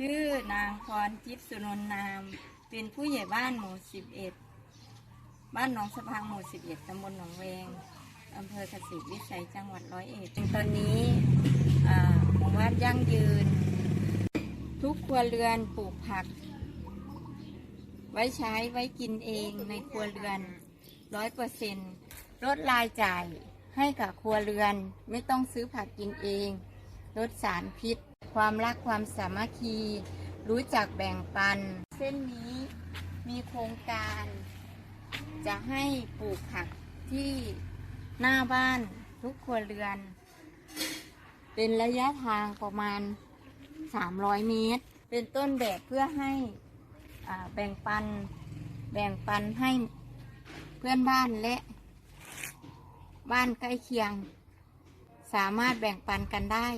ชื่อนางพรทิพย์สุนนนาม เป็นผู้ใหญ่บ้านหมู่สิบเอ็ดบ้านหนองสะพังหมู่สิบเอ็ดตำบลหนองเวงอำเภอกษตรวิสัยจังหวัดร้อยเอ็ดตอนนี้หมู่บ้านยั่งยืน ทุกครัวเรือนปลูกผัก ไว้ใช้ไว้กินเองในครัวเรือนร้อยเปอร์เซ็นลดรายจ่ายให้กับครัวเรือนไม่ต้องซื้อผักกินเอง ลดสารพิษ ความรักความสามัคคี รู้จักแบ่งปัน เส้นนี้มีโครงการ จะให้ปลูกผักที่หน้าบ้านทุกครัวเรือน เป็นระยะทางประมาณ 300 เมตร เป็นต้นแบบเพื่อให้แบ่งปันแบ่งปันให้เพื่อนบ้านและ บ้านใกล้เคียง สามารถแบ่งปันกันได้